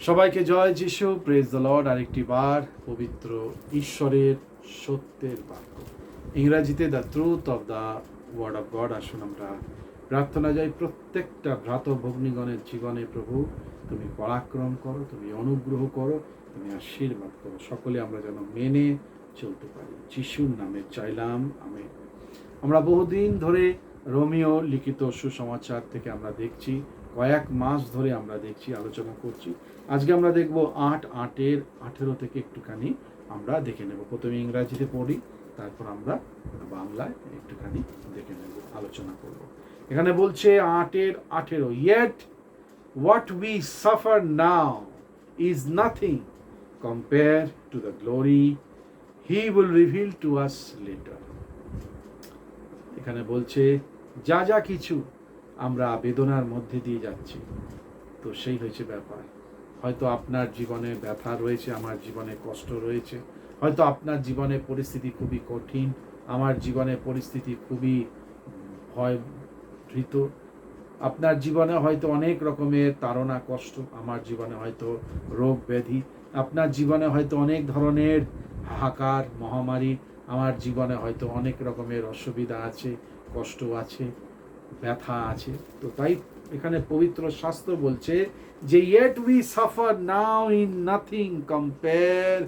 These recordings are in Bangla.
সবাইকে জয় যিশু প্রেজ দ্য লর্ড আরেকটি বার পবিত্র ঈশ্বরের সত্যের বাক্য। ইংরাজিতে the truth of the word of God আসুন আমরা প্রার্থনা যাই। প্রত্যেকটা ভ্রাত ভগ্নীগণের জীবনে, প্রভু, তুমি পরাক্রম করো, তুমি অনুগ্রহ করো, তুমি আশীর্বাদ করো। সকলে আমরা যেন মেনে চলতে পারি। যিশুর নামে চাইলাম আমি আমরা বহুদিন ধরে রোমিও লিখিত সুসমাচার থেকে আমরা দেখছি কয়েক মাস ধরে আমরা দেখছি, আলোচনা করছি। আজকে আমরা দেখব আট, আটের আঠেরো থেকে একটুখানি আমরা দেখে নেব। প্রথমে ইংরাজিতে পড়ি, তারপর আমরা বাংলায় একটুখানি দেখে নেব, আলোচনা করব। এখানে বলছে আটের আঠেরো। Yet what we suffer now is nothing compare to the glory he will reveal to us later এখানে বলছে, যা যা কিছু আমরা বেদনার মধ্যে দিয়ে যাচ্ছি। তো সেই হয়েছে ব্যাপার। হয়তো আপনার জীবনে ব্যথা রয়েছে, আমার জীবনে কষ্ট রয়েছে। হয়তো আপনার জীবনে পরিস্থিতি খুবই কঠিন, আমার জীবনে পরিস্থিতি খুবই ভয় ভীত আপনার জীবনে হয়তো অনেক রকমের তাড়না, কষ্ট, আমার জীবনে হয়তো রোগ ব্যাধি, আপনার জীবনে হয়তো অনেক ধরনের হাহাকার, মহামারী, আমার জীবনে হয়তো অনেক রকমের অসুবিধা আছে, কষ্ট আছে। ব্যথা আছে। তো তাই এখানে পবিত্র শাস্ত্র বলছে যে yet we suffer now in nothing compare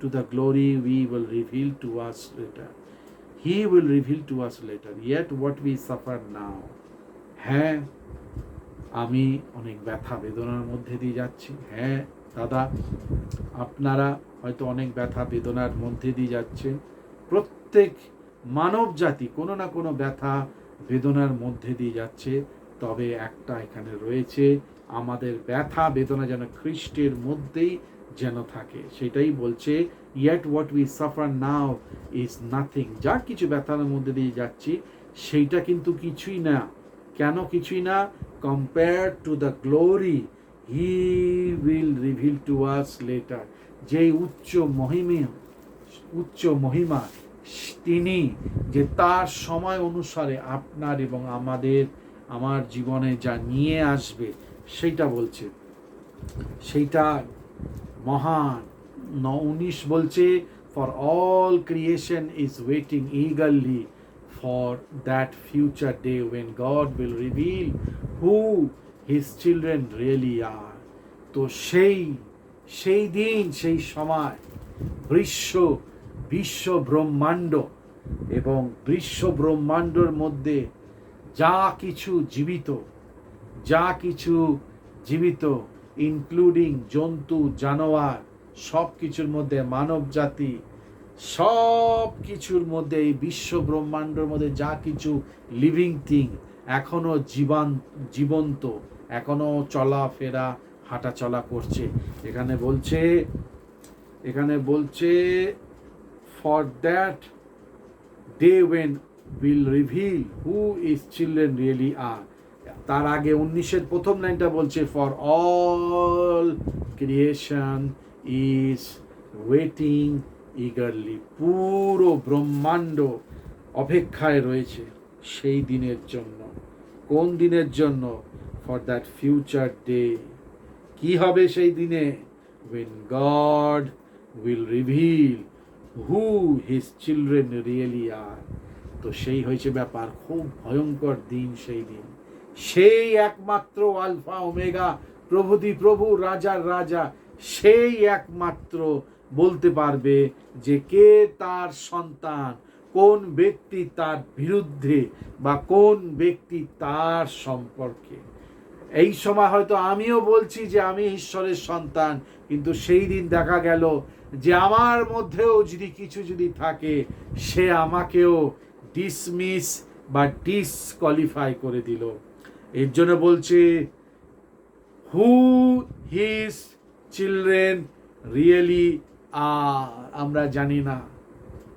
to the glory we will reveal to us later he will reveal to us later yet what we suffer now হ্যাঁ আমি অনেক ব্যথা বেদনার মধ্যে দিয়ে যাচ্ছি। হ্যাঁ দাদা, আপনারা হয়তো অনেক ব্যথা বেদনার মধ্যে দিয়ে যাচ্ছেন। প্রত্যেক মানব জাতি কোনো না কোনো ব্যথা বেদনার মধ্যে দিয়ে যাচ্ছে। তবে একটা এখানে রয়েছে, আমাদের ব্যথা, বেদনা যেন খ্রিস্টের মধ্যেই যেন থাকে। সেটাই বলছে yet what we suffer now is nothing যা কিছু ব্যথার মধ্যে দিয়ে যাচ্ছি, সেইটা কিন্তু কিছুই না। কেন কিছুই না? Compare to the glory he will reveal to us later যেই উচ্চ মহিমে, উচ্চ মহিমা তিনি যে তার সময় অনুসারে আপনার এবং আমাদের, আমার জীবনে যা নিয়ে আসবে, সেইটা বলছে। সেইটা মহান। ন উনিশ বলছে for all creation is waiting eagerly for that future day when God will reveal who his children really are তো সেই সেই দিন, সেই সময় বিশ্ব বিশ্ব ব্রহ্মাণ্ড এবং বিশ্ব ব্রহ্মাণ্ডর মধ্যে যা কিছু জীবিত, যা কিছু জীবিত ইনক্লুডিং জন্তু, জানোয়ার সব কিছুর মধ্যে, মানব জাতি সব কিছুর মধ্যে, এই বিশ্ব ব্রহ্মাণ্ডের মধ্যে যা কিছু লিভিং থিং এখনও জীবান, জীবন্ত এখনও চলাফেরা, হাঁটাচলা করছে। এখানে বলছে এখানে বলছে for that day when will reveal who is children really are তার আগে উনিশের প্রথম লাইনটা বলছে for all creation is waiting eagerly পুরো ব্রহ্মাণ্ড অপেক্ষায় রয়েছে সেই দিনের জন্য। কোন দিনের জন্য? ফর দ্যাট ফিউচার ডে কি হবে সেই দিনে? When God will reveal who his children really are তো সেই হয়েছে ব্যাপার, খুব ভয়ঙ্কর দিন সেই দিন। সেই একমাত্র আলফা ওমেগা, প্রভুতি প্রভু, রাজার রাজা, সেই একমাত্র বলতে পারবে যে কে তার সন্তান, কোন ব্যক্তি তার বিরুদ্ধে বা কোন ব্যক্তি তার সম্পর্কে। এই সময় হয়তো আমিও বলছি যে আমি ঈশ্বরের সন্তান, কিন্তু সেই দিন দেখা গেল যে আমার মধ্যেও যদি কিছু যদি থাকে, সে আমাকেও ডিসমিস বা ডিসকোয়ালিফাই করে দিল। এর জন্য বলছে who his children really are আমরা জানি না।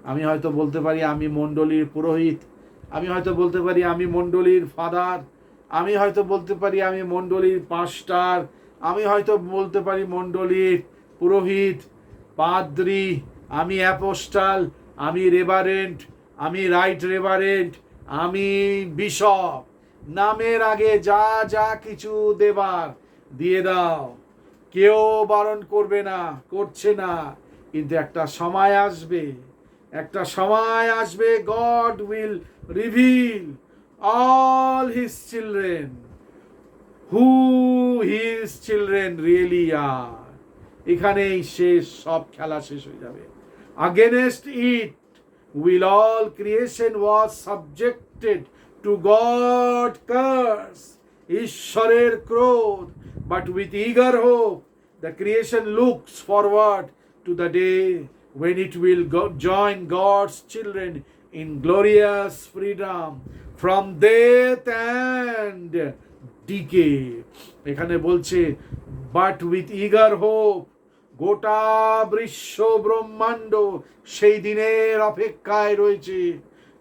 আমি হয়তো বলতে পারি আমি মণ্ডলীর পুরোহিত, আমি হয়তো বলতে পারি আমি মণ্ডলীর ফাদার আমি হয়তো বলতে পারি আমি মণ্ডলীর পাস্টার আমি হয়তো বলতে পারি মণ্ডলীর পুরোহিত। পাদ্রি, আমি অ্যাপোস্টাল, আমি রেভারেন্ট, আমি রাইট রেভারেন্ট, আমি বিশপ। নামের আগে যা যা কিছু দেবার, দিয়ে দাও। কেউ বারণ করবে না, করছে না, কিন্তু একটা সময় আসবে। একটা সময় আসবে, God will reveal all his children. Who his children really are. এখানেই শেষ সব খেলা শেষ হয়ে যাবে। Against it will all creation was subjected to God curse ঈশ্বরের ক্রোধ। But with eager hope the creation looks forward to the day when it will go, join God's children in glorious freedom from and decay এখানে বলছে বাট উইথ ইগার হোপ গোটা বিশ্ব ব্রহ্মাণ্ড সেই দিনের অপেক্ষায় রয়েছে।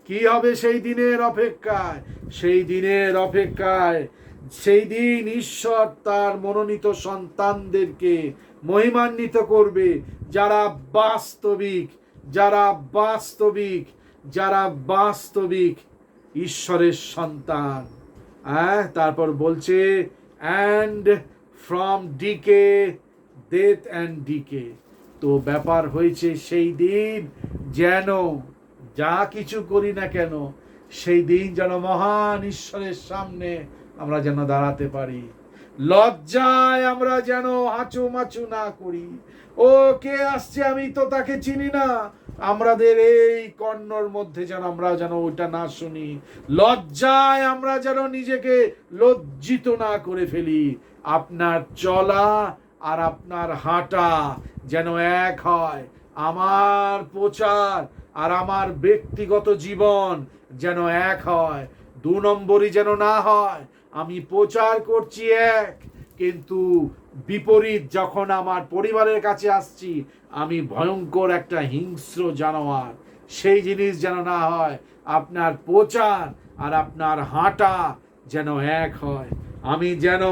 কি হবে সেই দিনের অপেক্ষায়? সেই দিনের অপেক্ষায় সেই দিন ঈশ্বর তার মনোনীত সন্তানদেরকে মহিমান্বিত করবে। যারা বাস্তবিক যারা বাস্তবিক যারা বাস্তবিক ঈশ্বরের সন্তান। হ্যাঁ তারপর বলছে and from decay death and decay তো ব্যাপার হয়েছে সেই দিন যেন যা কিছু করি না কেন, সেই দিন যেন মহান ঈশ্বরের সামনে আমরা যেন দাঁড়াতে পারি। লজ্জায় আমরা যেন হাঁচু মাচু না করি। ও, কে আসছে আমি তো তাকে চিনি না। আমাদের এই কর্ণর মধ্যে যেন আমরা যেন ওটা না শুনি। লজ্জায় আমরা যেন নিজেকে লজ্জিত না করে ফেলি। আপনার চলা আর আপনার হাঁটা যেন এক হয়, আমার প্রচার আর আমার ব্যক্তিগত জীবন যেন এক হয়, দু নম্বরই যেন না হয়, আমি প্রচার করছি এক, কিন্তু বিপরীত যখন আমার পরিবারের কাছে আসছি, আমি ভয়ঙ্কর একটা হিংস্র জানোয়ার। সেই জিনিস যেন না হয়, আপনার প্রচার আর আপনার হাঁটা যেন এক হয়। আমি যেন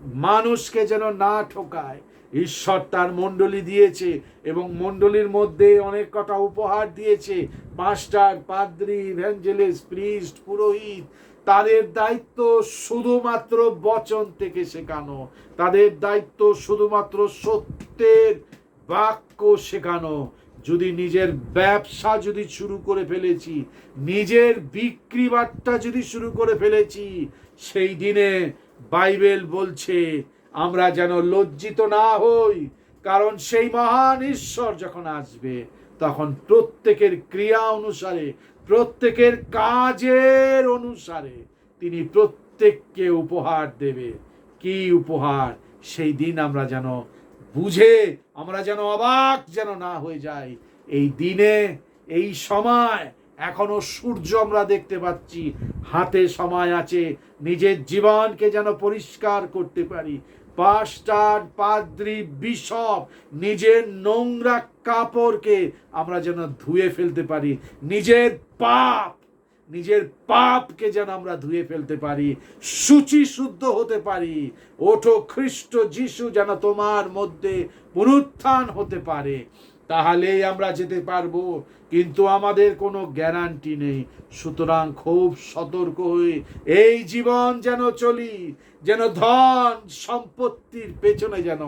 মানুষকে যেন না ঠকায়। ঈশ্বর তার মণ্ডলী দিয়েছে এবং মণ্ডলীর মধ্যে অনেক কটা উপহার দিয়েছে। মাস্টার, পাদ্রি ইভ্যাঞ্জেলিস প্রিস্ট, পুরোহিত। তাদের দায়িত্ব শুধুমাত্র বচন থেকে শেখানো। তাদের দায়িত্ব শুধুমাত্র সত্যের বাক্য শেখানো। যদি নিজের ব্যবসা যদি শুরু করে ফেলেছি, নিজের বিক্রি বাট্টা যদি শুরু করে ফেলেছি, সেই দিনে বাইবেল বলছে, আমরা যেন লজ্জিত না হই, কারণ সেই মহান ঈশ্বর যখন আসবে, তখন প্রত্যেকের ক্রিয়া অনুসারে, প্রত্যেকের কাজের অনুসারে তিনি প্রত্যেককে উপহার দেবে। কি উপহার? সেই দিন আমরা যেন বুঝে, আমরা যেন অবাক যেন না হয়ে যাই। এই দিনে, এই সময় এখনও সূর্য আমরা দেখতে পাচ্ছি। হাতে সময় আছে, নিজের জীবনকে যেন পরিষ্কার করতে পারি। পাস্টার পাদ্রি বিশপ, নিজের নোংরা কাপড়কে আমরা যেন ধুয়ে ফেলতে পারি। নিজের পাপ, নিজের পাপকে যেন আমরা ধুয়ে ফেলতে পারি। সূচি শুদ্ধ হতে পারি। ওঠো খ্রিস্ট যিশু যেন তোমার মধ্যে পুনরুত্থান হতে পারে। তাহলেই আমরা যেতে পারব। কিন্তু আমাদের কোনো গ্যারান্টি নেই। সুতরাং খুব সতর্ক হয়ে এই জীবন যেন চলি, যেন ধন সম্পত্তির পেছনে যেন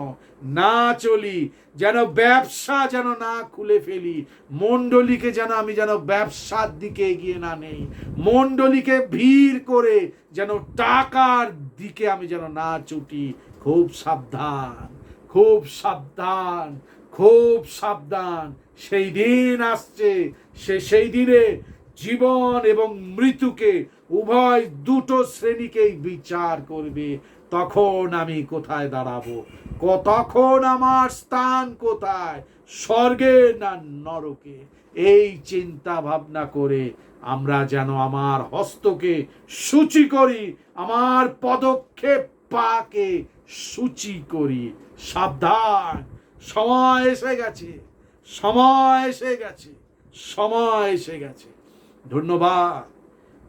না চলি, যেন ব্যবসা যেন না খুলে ফেলি। মণ্ডলীকে যেন আমি যেন ব্যবসার দিকে এগিয়ে না নেই। মণ্ডলীকে ভিড় করে যেন টাকার দিকে আমি যেন না ছুটি। খুব সাবধান খুব সাবধান। খুব সাবধান। সেই দিন আসছে, সে সেই দিনে জীবন এবং মৃত্যুকে উভয় দুটো শ্রেণীকেই বিচার করবে। তখন আমি কোথায় দাঁড়াবো? তখন আমার স্থান কোথায়? স্বর্গে না নরকে? এই চিন্তা ভাবনা করে আমরা যেন আমার হস্তকে সূচি করি, আমার পদক্ষেপ পাকে সূচি করি। সাবধান। সময় এসে গেছে, সময় এসে গেছে, সময় এসে গেছে। ধন্যবাদ,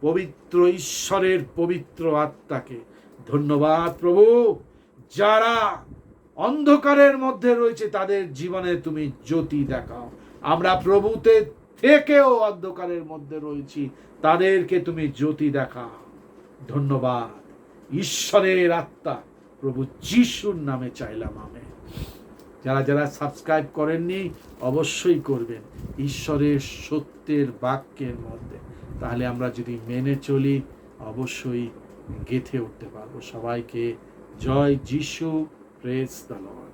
পবিত্র ঈশ্বরের পবিত্র আত্মাকে। ধন্যবাদ প্রভু, যারা অন্ধকারের মধ্যে রয়েছে, তাদের জীবনে তুমি জ্যোতি দেখাও। আমরা প্রভুতে থেকেও অন্ধকারের মধ্যে রয়েছি, তাদেরকে তুমি জ্যোতি দেখাও। ধন্যবাদ, ঈশ্বরের আত্মা, প্রভু যিশুর নামে চাইলাম আমি যারা যারা সাবস্ক্রাইব করেননি, অবশ্যই করবেন ঈশ্বরের সত্যের বাক্যের মধ্যে। তাহলে আমরা যদি মেনে চলি, অবশ্যই গেথে উঠতে পারব। সবাইকে জয় যিশু প্রেস লর্ড